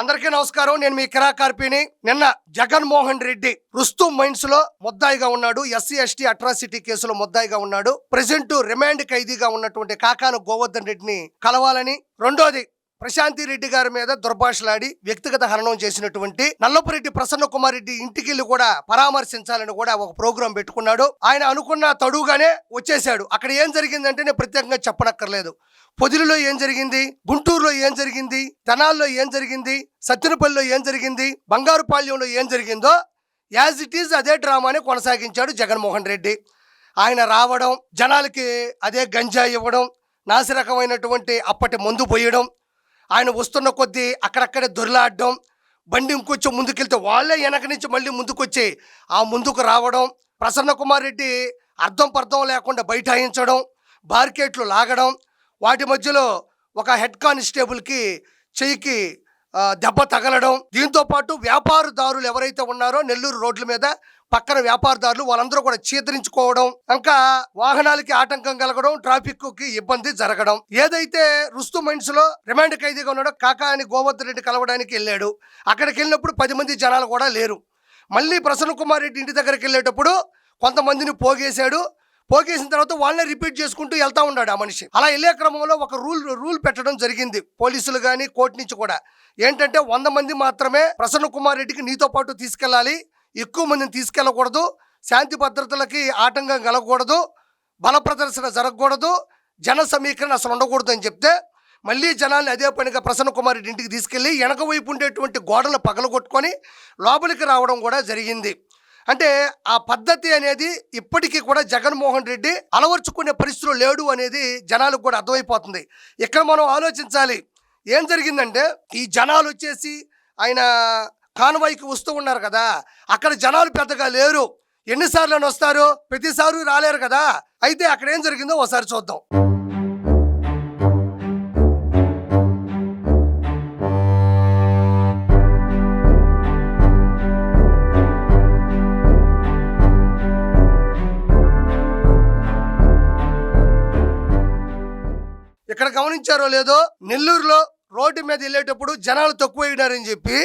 అందరికీ నమస్కారం. నేను మీ కిరాకార్పిని నిన్న జగన్మోహన్ రెడ్డి రుస్తు మైన్స్లో ముద్దాయిగా ఉన్నాడు. ఎస్సీ ఎస్టీ అట్రాసిటీ కేసులో ముద్దాయిగా ఉన్నాడు. ప్రెసెంట్ రిమాండ్ ఖైదీగా ఉన్నటువంటి కాకాను గోవర్ధన్ రెడ్డిని కలవాలని. రెండోది ప్రశాంతి రెడ్డి గారి మీద దుర్భాషలాడి వ్యక్తిగత హరణం చేసినటువంటి నల్లపురెడ్డి ప్రసన్న కుమార్ రెడ్డి ఇంటికి వెళ్ళి కూడా పరామర్శించాలని కూడా ఒక ప్రోగ్రాం పెట్టుకున్నాడు. ఆయన అనుకున్న తడుగానే వచ్చేసాడు అక్కడ ఏం జరిగిందంటే నేను ప్రత్యేకంగా చెప్పనక్కర్లేదు. పొదిలిలో ఏం జరిగింది? గుంటూరులో ఏం జరిగింది? తెనాల్లో ఏం జరిగింది? సత్తినపల్లిలో ఏం జరిగింది? బంగారుపాళ్యంలో ఏం జరిగిందో యాజ్ ఇట్ ఈజ్ అదే డ్రామాని కొనసాగించాడు జగన్మోహన్ రెడ్డి. ఆయన రావడం జనాలకి అదే గంజా ఇవ్వడం నాసిరకమైనటువంటి అప్పటి మందు పోయడం ఆయన వస్తున్న కొద్దీ అక్కడక్కడే దొరిలాడడం బండి ఇంకొంచెం ముందుకెళ్తే వాళ్ళే వెనక నుంచి మళ్ళీ ముందుకొచ్చి ఆ ముందుకు రావడం ప్రసన్న కుమార్ రెడ్డి అర్థం పర్థం లేకుండా బైఠాయించడం బార్కెట్లు లాగడం వాటి మధ్యలో ఒక హెడ్ కానిస్టేబుల్కి చెయ్యికి దెబ్బ తగలడం. దీంతో పాటు వ్యాపారదారులు ఎవరైతే ఉన్నారో నెల్లూరు రోడ్ల మీద పక్కన వ్యాపారదారులు వాళ్ళందరూ కూడా చీతరించుకోవడం ఇంకా వాహనాలకి ఆటంకం కలగడం ట్రాఫిక్కి ఇబ్బంది జరగడం. ఏదైతే రుస్తు మైన్స్లో రిమాండ్ ఖైదీగా ఉన్నాడో కాకా అని గోవర్ధన్ రెడ్డి కలవడానికి వెళ్ళాడు. అక్కడికి వెళ్ళినప్పుడు పది మంది జనాలు కూడా లేరు. మళ్ళీ ప్రసన్న కుమార్ రెడ్డి ఇంటి దగ్గరికి వెళ్ళేటప్పుడు కొంతమందిని పోగేశాడు. పోగేసిన తర్వాత వాళ్ళనే రిపీట్ చేసుకుంటూ వెళ్తా ఉన్నాడు ఆ మనిషి. అలా వెళ్ళే క్రమంలో ఒక రూల్ రూల్ పెట్టడం జరిగింది పోలీసులు కానీ కోర్టు నుంచి కూడా. ఏంటంటే వంద మంది మాత్రమే ప్రసన్న కుమార్ రెడ్డికి నీతో పాటు తీసుకెళ్ళాలి. ఎక్కువ మందిని తీసుకెళ్ళకూడదు. శాంతి భద్రతలకి ఆటంకం కలగకూడదు. బల ప్రదర్శన జరగకూడదు. జన సమీకరణ అసలు ఉండకూడదు అని చెప్తే మళ్ళీ జనాన్ని అదే పనిగా ప్రసన్న కుమార్ రెడ్డి ఇంటికి తీసుకెళ్ళి వెనక వైపు ఉండేటువంటి గోడలు పగలగొట్టుకొని లోపలికి రావడం కూడా జరిగింది. అంటే ఆ పద్ధతి అనేది ఇప్పటికీ కూడా జగన్మోహన్ రెడ్డి అలవర్చుకునే పరిస్థితులు లేడు అనేది జనాలకు కూడా అర్థమైపోతుంది. ఇక్కడ మనం ఆలోచించాలి. ఏం జరిగిందంటే ఈ జనాలు వచ్చేసి ఆయన కాన్వాయ్కి వస్తూ ఉన్నారు కదా. అక్కడ జనాలు పెద్దగా లేరు. ఎన్నిసార్లు అని వస్తారు? ప్రతిసారి రాలేరు కదా. అయితే అక్కడ ఏం జరిగిందో ఒకసారి చూద్దాం. గమనించారో లేదో నెల్లూరులో రోడ్డు మీద వెళ్ళేటప్పుడు జనాలు తక్కువ అయినారని చెప్పి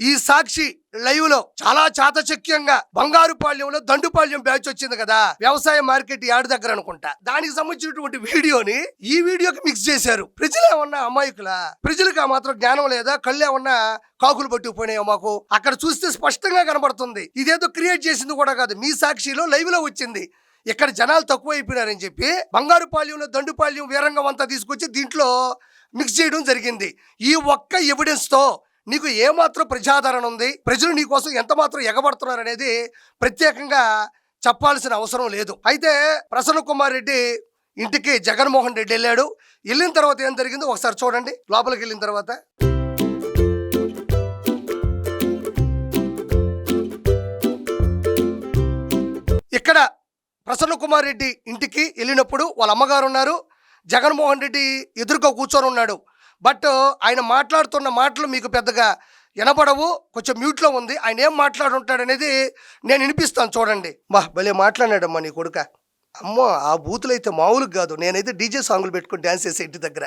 ఈ సాక్షి లైవ్లో చాలా చాతచక్యంగా బంగారుపాళ్యంలో దండుపాళ్యం బ్యాచ్ వచ్చింది కదా. వ్యవసాయ మార్కెట్ యార్డ్ దగ్గర అనుకుంటా. దానికి సంబంధించినటువంటి వీడియోని ఈ వీడియోకి మిక్స్ చేశారు. ప్రజలే ఉన్న అమాయకుల? ప్రజలకు ఆ మాత్రం జ్ఞానం లేదా? కళ్ళే ఉన్న కాకులు పట్టుకుపోయినాయో మాకు? అక్కడ చూస్తే స్పష్టంగా కనబడుతుంది. ఇదేదో క్రియేట్ చేసింది కూడా కాదు. మీ సాక్షిలో లైవ్లో వచ్చింది. ఇక్కడ జనాలు తక్కువ అయిపోయినారని చెప్పి బంగారుపాళ్యంలో దండుపాళ్యం వీరంగం అంతా తీసుకొచ్చి దీంట్లో మిక్స్ చేయడం జరిగింది. ఈ ఒక్క ఎవిడెన్స్తో నీకు ఏమాత్రం ప్రజాదరణ ఉంది? ప్రజలు నీకోసం ఎంతమాత్రం ఎంత మాత్రం ఎగబడుతున్నారు అనేది ప్రత్యేకంగా చెప్పాల్సిన అవసరం లేదు. అయితే ప్రసన్న కుమార్ రెడ్డి ఇంటికి జగన్మోహన్ రెడ్డి వెళ్ళాడు. వెళ్ళిన తర్వాత ఏం జరిగిందో ఒకసారి చూడండి. లోపలికి వెళ్ళిన తర్వాత. ఇక్కడ ప్రసన్న కుమార్ రెడ్డి ఇంటికి వెళ్ళినప్పుడు వాళ్ళ అమ్మగారు ఉన్నారు. జగన్మోహన్ రెడ్డి ఎదురుగా కూర్చొని ఉన్నాడు. బట్ ఆయన మాట్లాడుతున్న మాటలు మీకు పెద్దగా వినపడవు కొంచెం మ్యూట్లో ఉంది. ఆయన ఏం మాట్లాడుంటాడు అనేది నేను వినిపిస్తాను చూడండి. బా భలే మాట్లాడాడమ్మా నీ కొడుక. అమ్మో ఆ బూతులు అయితే మామూలుగా కాదు. నేనైతే డీజే సాంగులు పెట్టుకుని డ్యాన్స్ చేసే ఇంటి దగ్గర.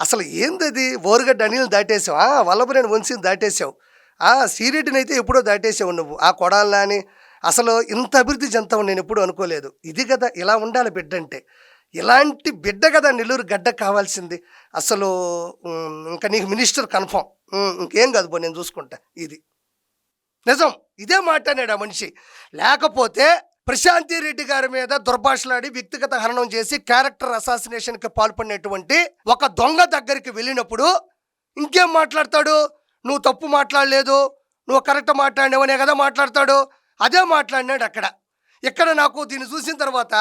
అసలు ఏందది? బోరుగడ్డ అనిల్ని దాటేసావు. ఆ వల్లభనేని వంశీని దాటేసావు. ఆ సీరెడ్డిని అయితే ఎప్పుడో దాటేసావు నువ్వు. ఆ కొడాలని అని అసలు ఇంత అభివృద్ధి చెందావు నేను ఎప్పుడూ అనుకోలేదు. ఇది కదా ఇలా ఉండాలి బిడ్డ అంటే ఇలాంటి బిడ్డ కదా నెల్లూరు గడ్డ కావాల్సింది. అసలు ఇంకా నీకు మినిస్టర్ కన్ఫామ్. ఇంకేం కాదు బో నేను చూసుకుంటా. ఇది. నిజం. ఇదే మాట్లాడాడు ఆ మనిషి. లేకపోతే ప్రశాంతి రెడ్డి గారి మీద దుర్భాషలాడి వ్యక్తిగత హరణం చేసి క్యారెక్టర్ అసాసినేషన్కి పాల్పడినటువంటి ఒక దొంగ దగ్గరికి వెళ్ళినప్పుడు ఇంకేం మాట్లాడతాడు? నువ్వు తప్పు మాట్లాడలేదు. నువ్వు కరెక్ట్ మాట్లాడినవనే కదా మాట్లాడతాడు. అదే మాట్లాడినాడు అక్కడ. ఇక్కడ నాకు దీన్ని చూసిన తర్వాత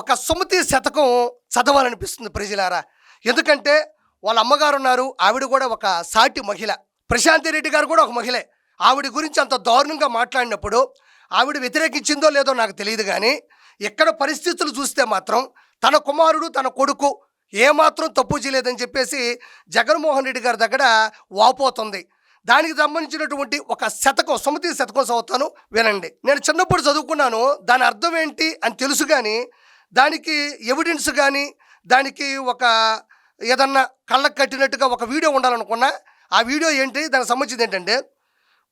ఒక సుమతి శతకం చదవాలనిపిస్తుంది ప్రజలారా. ఎందుకంటే వాళ్ళ అమ్మగారు ఉన్నారు ఆవిడ కూడా ఒక సాటి మహిళ. ప్రశాంతి రెడ్డి గారు కూడా ఒక మహిళే. ఆవిడ గురించి అంత దారుణంగా మాట్లాడినప్పుడు ఆవిడ వ్యతిరేకించిందో లేదో నాకు తెలియదు కానీ ఎక్కడ పరిస్థితులు చూస్తే మాత్రం తన కుమారుడు తన కొడుకు ఏమాత్రం తప్పు చేయలేదని చెప్పేసి జగన్మోహన్ రెడ్డి గారి దగ్గర వాపోతుంది. దానికి సంబంధించినటువంటి ఒక శతకం సుమతి శతకం చదువుతాను వినండి. నేను చిన్నప్పుడు చదువుకున్నాను దాని అర్థం ఏంటి అని తెలుసు కానీ దానికి ఎవిడెన్స్ కానీ దానికి ఒక ఏదన్నా కళ్ళకు కట్టినట్టుగా ఒక వీడియో ఉండాలనుకున్నా ఆ వీడియో ఏంటి? దానికి సంబంధించింది ఏంటంటే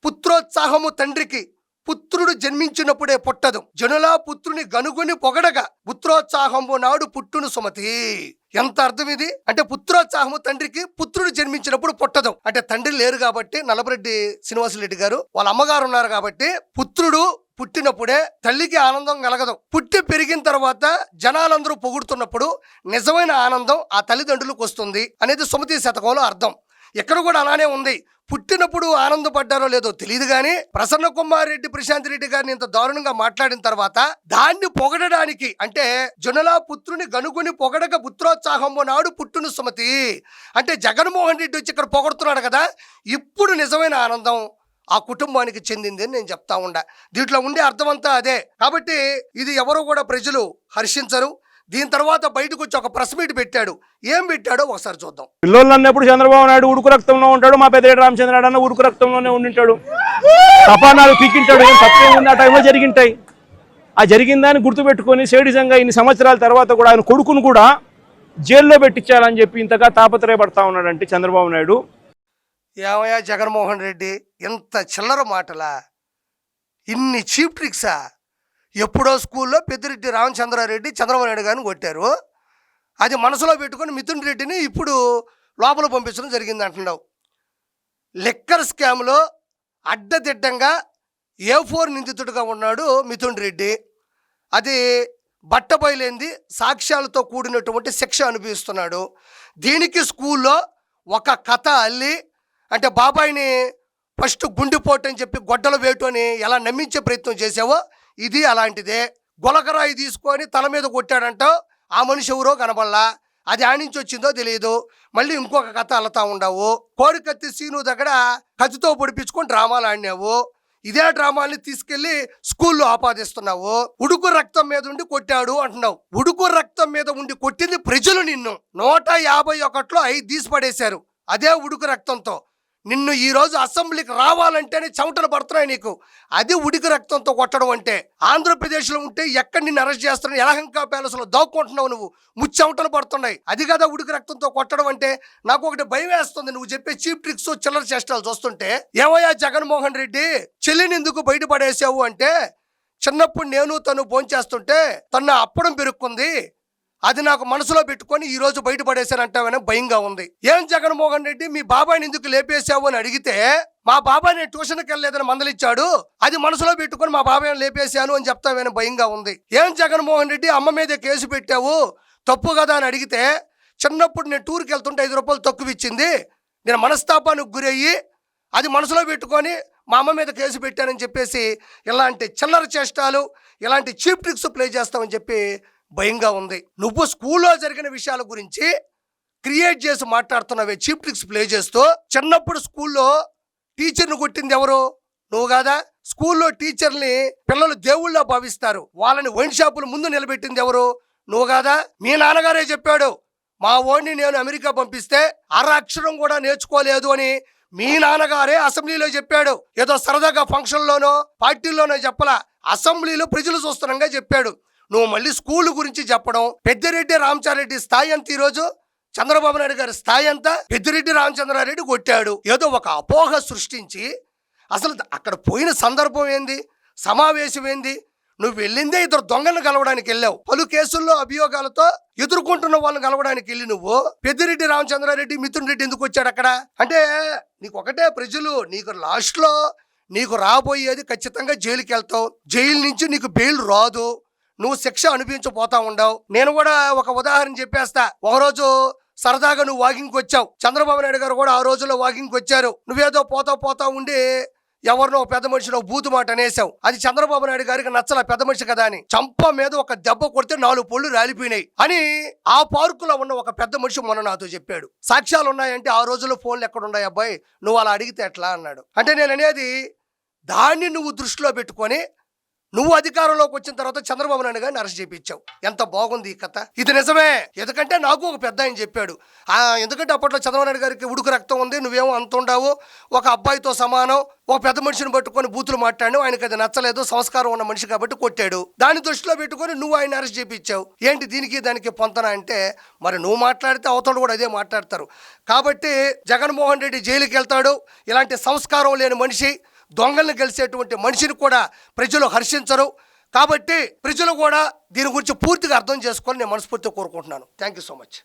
పుత్రోత్సాహము తండ్రికి పుత్రుడు జన్మించినప్పుడే పుట్టదు. జనులా పుత్రుని గనుగొని పొగడగా పుత్రోత్సాహము నాడు పుట్టును సుమతి. ఎంత అర్థం ఇది? అంటే పుత్రోత్సాహము తండ్రికి పుత్రుడు జన్మించినప్పుడు పుట్టదు. అంటే తండ్రి లేరు కాబట్టి నలబరెడ్డి శ్రీనివాసరెడ్డి గారు వాళ్ళ అమ్మగారు ఉన్నారు కాబట్టి పుత్రుడు పుట్టినప్పుడే తల్లికి ఆనందం కలగదు. పుట్టి పెరిగిన తర్వాత జనాలందరూ పొగుడుతున్నప్పుడు నిజమైన ఆనందం ఆ తల్లిదండ్రులకు వస్తుంది అనేది సుమతి శతకంలో అర్థం. ఇక్కడ కూడా అలానే ఉంది. పుట్టినప్పుడు ఆనందపడ్డారో లేదో తెలియదు కానీ ప్రసన్న కుమార్ రెడ్డి ప్రశాంత్ రెడ్డి గారిని ఇంత దారుణంగా మాట్లాడిన తర్వాత దాన్ని పొగడడానికి అంటే జనులా పుత్రుని గనుగుని పొగడక పుత్రోత్సాహము నాడు పుట్టును సుమతి. అంటే జగన్మోహన్ రెడ్డి వచ్చి ఇక్కడ పొగడుతున్నాడు కదా ఇప్పుడు నిజమైన ఆనందం ఆ కుటుంబానికి చెందింది అని నేను చెప్తా ఉండా. దీంట్లో ఉండే అర్థమంతా అదే. కాబట్టి ఇది ఎవరు కూడా ప్రజలు హర్షించరు. దీని తర్వాత బయటకు వచ్చి ఒక ప్రెస్ మీట్ పెట్టాడు. ఏం పెట్టాడో ఒకసారి చూద్దాం. పిల్లోళ్ళు అన్నప్పుడు చంద్రబాబు నాయుడు ఉడుకు రక్తంలో ఉంటాడు మా పెద్దరెడ్డి రామచంద్రనాయుడు అన్న ఉడుకు రక్తంలోనే ఉండింటాడు. తపానాలు పీకింటాడు. ఏం తప్పేముంది ఆ టైంలో జరిగింటాయి. ఆ జరిగిందని గుర్తుపెట్టుకొని సేడిజంగా ఇన్ని సంవత్సరాల తర్వాత కూడా ఆయన కొడుకును కూడా జైల్లో పెట్టించాలని చెప్పి ఇంతగా తాపత్రయపడతా ఉన్నాడంటే చంద్రబాబు నాయుడు. ఏమయ్యా జగన్మోహన్ రెడ్డి ఇంత చిల్లర మాటలా? ఇన్ని చీప్ ట్రిక్సా? ఎప్పుడో స్కూల్లో పెద్దిరెడ్డి రామచంద్రారెడ్డి చంద్రబాబు నాయుడు గారిని కొట్టారు. అది మనసులో పెట్టుకొని మిథున్ రెడ్డిని ఇప్పుడు లోపల పంపించడం జరిగింది అంటున్నావు. లిక్కర్ స్కామ్లో అడ్డదిడ్డంగా ఏ ఫోర్ నిందితుడిగా ఉన్నాడు మిథున్ రెడ్డి. అది బట్టబయలేంది సాక్ష్యాలతో కూడినటువంటి శిక్ష అనుభవిస్తున్నాడు. దీనికి స్కూల్లో ఒక కథ అల్లి అంటే బాబాయిని ఫస్ట్ గుండెపోటు అని చెప్పి గొడ్డలు వేయటం అని ఎలా నమ్మించే ప్రయత్నం చేసావో ఇది అలాంటిదే. గులకరాయి తీసుకొని తల మీద కొట్టాడంట. ఆ మనిషి ఎవరో కనబడలా అది ఆ నుంచి వచ్చిందో తెలియదు మళ్ళీ ఇంకొక కథ అల్లతా ఉండవు. కోడికత్తి సీను దగ్గర కత్తితో పొడిపించుకొని డ్రామాలు ఆడినావు. ఇదే డ్రామాల్ని తీసుకెళ్ళి స్కూల్లో ఆపాదిస్తున్నావు. ఉడుకు రక్తం మీద ఉండి కొట్టాడు అంటున్నావు. ఉడుకు రక్తం మీద ఉండి కొట్టింది ప్రజలు నిన్ను. నూట యాభై ఒకటిలో ఐదు తీసి పడేశారు అదే ఉడుకు రక్తంతో. నిన్ను ఈరోజు అసెంబ్లీకి రావాలంటేనే చెమటలు పడుతున్నాయి నీకు. అది ఉడికి రక్తంతో కొట్టడం అంటే ఆంధ్రప్రదేశ్లో ఉంటే ఎక్కడ నిన్ను అరెస్ట్ చేస్తారని యలహంక ప్యాలెస్లో దాక్కుంటున్నావు నువ్వు. ముచ్చెమటలు పడుతున్నాయి. అది కదా ఉడికి రక్తంతో కొట్టడం అంటే నాకు ఒకటి భయం వేస్తుంది. నువ్వు చెప్పే చీప్ ట్రిక్స్ చిల్లర చేష్టాలు చూస్తుంటే ఏమయ్యా జగన్మోహన్ రెడ్డి? చెల్లిని ఎందుకు బయటపడేసావు అంటే చిన్నప్పుడు నేను తను భోంచేస్తుంటే తన అప్పడం పెరుక్కుంది అది నాకు మనసులో పెట్టుకొని ఈ రోజు బయటపడేశానంటావని భయంగా ఉంది. ఏం జగన్మోహన్ రెడ్డి మీ బాబాయ్ని ఎందుకు లేపేశావు అని అడిగితే మా బాబాయ్ నేను ట్యూషన్కి వెళ్ళలేదని మందలిచ్చాడు అది మనసులో పెట్టుకొని మా బాబాయ్ని లేపేశాను అని చెప్తావని భయంగా ఉంది. ఏం జగన్మోహన్ రెడ్డి అమ్మ మీద కేసు పెట్టావు తప్పు కదా అని అడిగితే చిన్నప్పుడు నేను టూర్కి వెళ్తుంటే ఐదు రూపాయలు తక్కువ ఇచ్చింది నేను మనస్తాపానికి గురయ్యి అది మనసులో పెట్టుకొని మా అమ్మ మీద కేసు పెట్టానని చెప్పేసి ఇలాంటి చిల్లర చేష్టాలు ఇలాంటి చీప్ ట్రిక్స్ ప్లే చేస్తామని చెప్పి భయంగా ఉంది. నువ్వు స్కూల్లో జరిగిన విషయాల గురించి క్రియేట్ చేసి మాట్లాడుతున్నావే చీప్ ట్రిక్స్ ప్లే చేస్తూ. చిన్నప్పుడు స్కూల్లో టీచర్ని కొట్టింది ఎవరు? నువ్వు కాదా? స్కూల్లో టీచర్ని పిల్లలు దేవుళ్ళ భావిస్తారు. వాళ్ళని వైన్ షాపుల ముందు నిలబెట్టింది ఎవరు? నువ్వు కాదా? మీ నాన్నగారే చెప్పాడు మా ఓడిని నేను అమెరికా పంపిస్తే అర అక్షరం కూడా నేర్చుకోలేదు అని మీ నాన్నగారే అసెంబ్లీలో చెప్పాడు. ఏదో సరదాగా ఫంక్షన్లోనో పార్టీల్లోనో చెప్పలా. అసెంబ్లీలో ప్రజలు చూస్తున్నాగా చెప్పాడు. నువ్వు మళ్ళీ స్కూల్ గురించి చెప్పడం పెద్దిరెడ్డి రామచారెడ్డి స్థాయి అంత ఈరోజు? చంద్రబాబు నాయుడు గారి స్థాయి అంతా పెద్దిరెడ్డి రామచంద్రారెడ్డి కొట్టాడు. ఏదో ఒక అపోహ సృష్టించి అసలు అక్కడ పోయిన సందర్భం ఏంది? సమావేశం ఏంది? నువ్వు వెళ్ళిందే ఇద్దరు దొంగలను కలవడానికి వెళ్ళావు. పలు కేసుల్లో అభియోగాలతో ఎదుర్కొంటున్న వాళ్ళని కలవడానికి వెళ్ళి నువ్వు పెద్దిరెడ్డి రామచంద్రారెడ్డి మిథున్ రెడ్డి ఎందుకు వచ్చాడు అక్కడ? అంటే నీకు ఒకటే ప్రజలు నీకు లాస్ట్లో నీకు రాబోయేది ఖచ్చితంగా జైలుకి వెళ్తావు జైలు నుంచి నీకు బెయిల్ రాదు. నువ్వు శిక్ష అనిపించబోతా ఉండవు. నేను కూడా ఒక ఉదాహరణ చెప్పేస్తా. ఒకరోజు సరదాగా నువ్వు వాకింగ్కి వచ్చావు. చంద్రబాబు నాయుడు గారు కూడా ఆ రోజుల్లో వాకింగ్కి వచ్చారు. నువ్వేదో పోతా పోతా ఉండి ఎవరినో పెద్ద మనిషిలో బూతు మాట అనేసావు. అది చంద్రబాబు నాయుడు గారికి నచ్చల పెద్ద మనిషి కదా అని. చంప మీద ఒక దెబ్బ కొడితే నాలుగు పళ్ళు రాలిపోయినాయి అని ఆ పార్కులో ఉన్న ఒక పెద్ద మనిషి మొన్న నాతో చెప్పాడు. సాక్ష్యాలు ఉన్నాయంటే ఆ రోజుల్లో ఫోన్లు ఎక్కడ ఉన్నాయి అబ్బాయి? నువ్వు అలా అడిగితే ఎట్లా? అన్నాడు. అంటే నేను అనేది దాన్ని నువ్వు దృష్టిలో పెట్టుకొని నువ్వు అధికారంలోకి వచ్చిన తర్వాత చంద్రబాబు నాయుడు గారిని అరెస్ట్ చేయించావు ఎంత బాగుంది ఈ కథ? ఇది నిజమే. ఎందుకంటే నాకు ఒక పెద్ద ఆయన చెప్పాడు. ఎందుకంటే అప్పట్లో చంద్రబాబు నాయుడు గారికి ఉడుకు రక్తం ఉంది నువ్వేమో అంత ఉండవు ఒక అబ్బాయితో సమానం ఒక పెద్ద మనిషిని పట్టుకొని బూతులు మాట్లాడు ఆయనకి అది నచ్చలేదు సంస్కారం ఉన్న మనిషి కాబట్టి కొట్టాడు. దాన్ని దృష్టిలో పెట్టుకొని నువ్వు ఆయన అరెస్ట్ చేయించావు ఏంటి దీనికి దానికి పొంతన అంటే మరి నువ్వు మాట్లాడితే అవతలు కూడా అదే మాట్లాడతారు. కాబట్టి జగన్మోహన్ రెడ్డి జైలుకి వెళ్తాడు ఇలాంటి సంస్కారం లేని మనిషి దొంగల్ని గెలిచేటువంటి మనిషిని కూడా ప్రజలు హర్షించరు. కాబట్టి ప్రజలు కూడా దీని గురించి పూర్తిగా అర్థం చేసుకొని నేను మనస్ఫూర్తిగా కోరుకుంటున్నాను. Thank you so much